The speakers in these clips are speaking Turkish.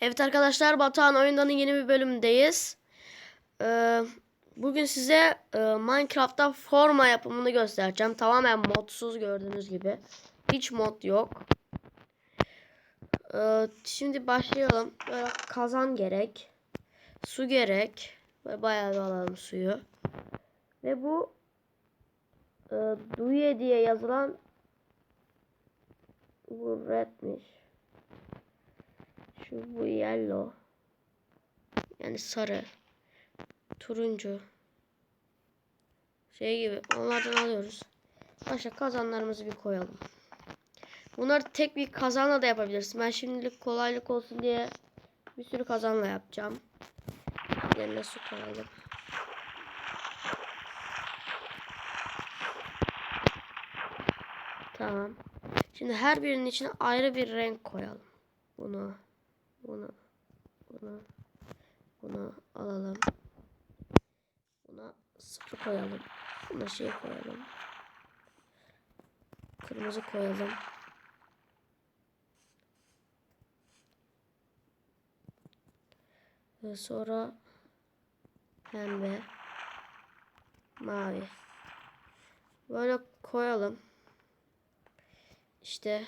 Evet arkadaşlar Batuhan Oyundan'ın yeni bir bölümündeyiz. Ee, bugün size e, Minecraft'ta forma yapımını göstereceğim. Tamamen modsuz gördüğünüz gibi. Hiç mod yok. Ee, şimdi başlayalım. Böyle kazan gerek. Su gerek. Böyle bayağı bir alalım suyu. Ve bu e, Duye diye yazılan bu redmiş. Şu bu yellow. Yani sarı. Turuncu. Şey gibi. Onlardan alıyoruz. Başka kazanlarımızı bir koyalım. Bunları tek bir kazanla da yapabilirsin. Ben şimdilik kolaylık olsun diye bir sürü kazanla yapacağım. Yerine su koyalım. Tamam. Şimdi her birinin içine ayrı bir renk koyalım. Bunu, bunu, bunu, bunu alalım. Buna sarı koyalım. Buna şey koyalım. Kırmızı koyalım. Ve sonra pembe, mavi. Böyle koyalım. İşte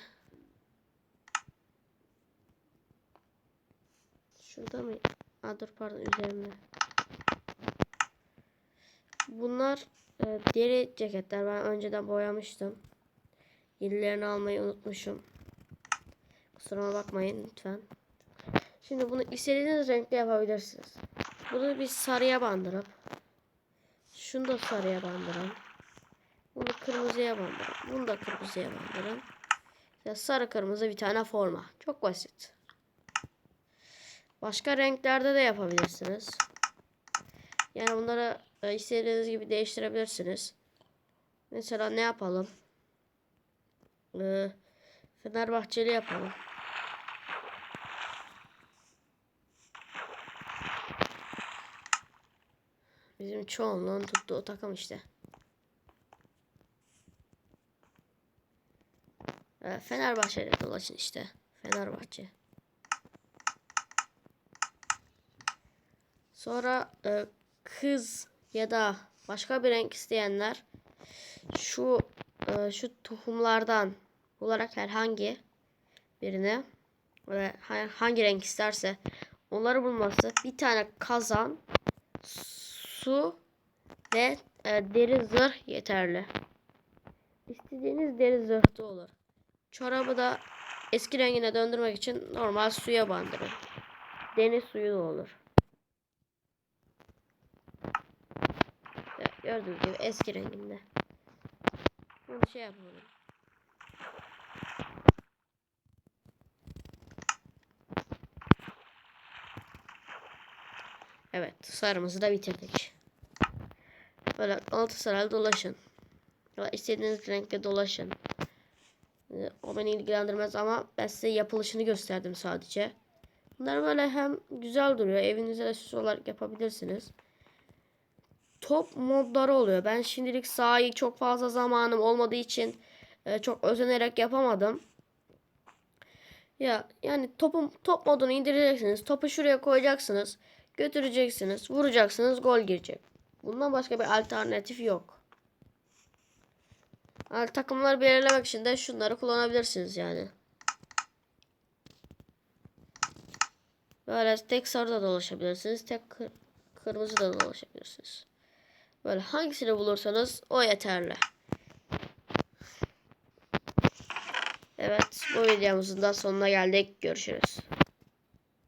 Şurada mı? Aa, dur pardon üzerimde. Bunlar e, deri ceketler. Ben önceden boyamıştım. Yenilerini almayı unutmuşum. Kusuruma bakmayın lütfen. Şimdi bunu istediğiniz renkte yapabilirsiniz. Bunu bir sarıya bandırıp şunu da sarıya bandırın. Bunu kırmızıya bandırın. Bunu da kırmızıya bandırın. İşte sarı kırmızı bir tane forma. Çok basit. Başka renklerde de yapabilirsiniz. Yani bunları e, istediğiniz gibi değiştirebilirsiniz. Mesela ne yapalım? Ee, Fenerbahçeli yapalım. Bizim çoğunluğun tuttuğu takım işte. Ee, Fenerbahçe'de dolaşın işte. Fenerbahçe. Sonra e, kız ya da başka bir renk isteyenler şu e, şu tohumlardan olarak herhangi birini ve hangi renk isterse onları bulması bir tane kazan su ve e, deri zırh yeterli. İstediğiniz deri zırh da olur. Çorabı da eski rengine döndürmek için normal suya bandırın. Deniz suyu da olur. Evet, gördüğünüz gibi eski renginde. Bunu şey yapalım. Evet sarımızı da bitirdik. Böyle altı sıralı dolaşın. Ya istediğiniz renkte dolaşın. Ee, O beni ilgilendirmez ama ben size yapılışını gösterdim sadece. Bunlar böyle hem güzel duruyor. Evinize de süs olarak yapabilirsiniz top modları oluyor. Ben şimdilik sahayı çok fazla zamanım olmadığı için e, çok özenerek yapamadım. Ya yani topun top modunu indireceksiniz. Topu şuraya koyacaksınız. Götüreceksiniz. Vuracaksınız. Gol girecek. Bundan başka bir alternatif yok. Yani takımları belirlemek için de şunları kullanabilirsiniz yani. Böyle tek sarıda dolaşabilirsiniz. Tek kır kırmızı da dolaşabilirsiniz. Böyle hangisini bulursanız o yeterli. Evet bu videomuzun da sonuna geldik. Görüşürüz.